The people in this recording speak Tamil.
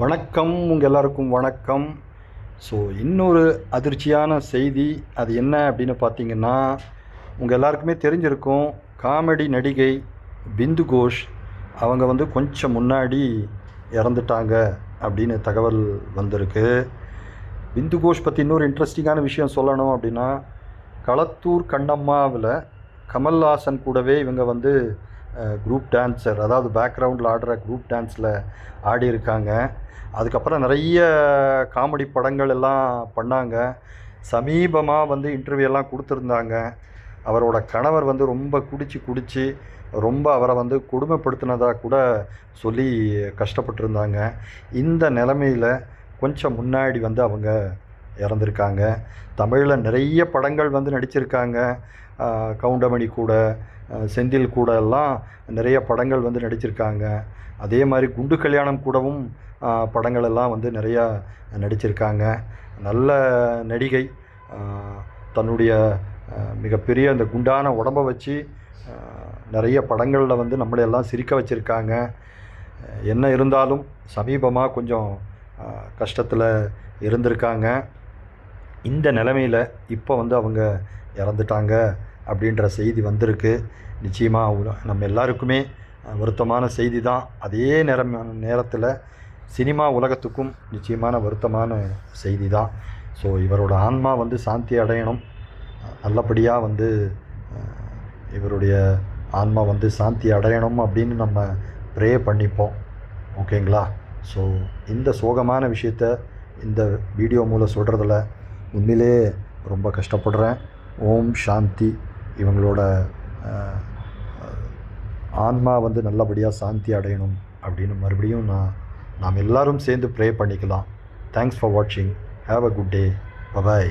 வணக்கம் உங்கள் எல்லாருக்கும் வணக்கம். ஸோ இன்னொரு அதிர்ச்சியான செய்தி அது என்ன அப்படின்னு பார்த்தீங்கன்னா உங்கள் எல்லாருக்குமே தெரிஞ்சிருக்கும் காமெடி நடிகை பிந்து கோஷ் அவங்க வந்து கொஞ்சம் முன்னாடி இறந்துட்டாங்க அப்படின்னு தகவல் வந்திருக்கு. பிந்து கோஷ் பற்றி இன்னொரு இன்ட்ரெஸ்டிங்கான விஷயம் சொல்லணும் அப்படின்னா களத்தூர் கண்ணம்மாவில் கமல்ஹாசன் கூடவே இவங்க வந்து குரூப் டான்ஸர் அதாவது பேக்ரவுண்டில் ஆடுற குரூப் டான்ஸில் ஆடியிருக்காங்க. அதுக்கப்புறம் நிறைய காமெடி படங்கள் எல்லாம் பண்ணாங்க. சமீபமாக வந்து இன்டர்வியூ எல்லாம் கொடுத்துருந்தாங்க. அவரோட கணவர் வந்து ரொம்ப குடிச்சு குடிச்சு ரொம்ப அவரை வந்து கொடுமைப்படுத்தினதாக கூட சொல்லி கஷ்டப்பட்டிருந்தாங்க. இந்த நிலமையில் கொஞ்சம் முன்னாடி வந்து அவங்க இறந்துருக்காங்க. தமிழில் நிறைய படங்கள் வந்து நடிச்சிருக்காங்க. கவுண்டமணி கூட செந்தில் கூட எல்லாம் நிறைய படங்கள் வந்து நடிச்சிருக்காங்க. அதே மாதிரி குண்டு கல்யாணம் கூடவும் படங்கள் எல்லாம் வந்து நிறையா நடிச்சிருக்காங்க. நல்ல நடிகை. தன்னுடைய மிகப்பெரிய அந்த குண்டான உடம்பை வச்சு நிறைய படங்களில் வந்து நம்மளை எல்லாம் சிரிக்க வச்சுருக்காங்க. என்ன இருந்தாலும் சமீபமாக கொஞ்சம் கஷ்டத்தில் இருந்திருக்காங்க. இந்த நிலமையில் இப்போ வந்து அவங்க இறந்துட்டாங்க அப்படின்ற செய்தி வந்திருக்கு. நிச்சயமாக நம்ம எல்லாருக்குமே வருத்தமான செய்தி தான் அதே நேரம் நேரத்தில் சினிமா உலகத்துக்கும் நிச்சயமான வருத்தமான செய்தி தான் ஸோ இவரோட ஆன்மா வந்து சாந்தி அடையணும். நல்லபடியாக வந்து இவருடைய ஆன்மா வந்து சாந்தி அடையணும் அப்படின்னு நம்ம ப்ரே பண்ணிப்போம். ஓகேங்களா ஸோ இந்த சோகமான விஷயத்த இந்த வீடியோ மூலம் சொல்கிறதில் உண்மையிலே ரொம்ப கஷ்டப்படுறேன். ஓம் சாந்தி. இவங்களோட ஆன்மா வந்து நல்லபடியாக சாந்தி அடையணும் அப்படின்னு மறுபடியும் நான் நாம் எல்லாரும் சேர்ந்து ப்ரே பண்ணிக்கலாம். தேங்க்ஸ் ஃபார் வாட்சிங் have a good day bye bye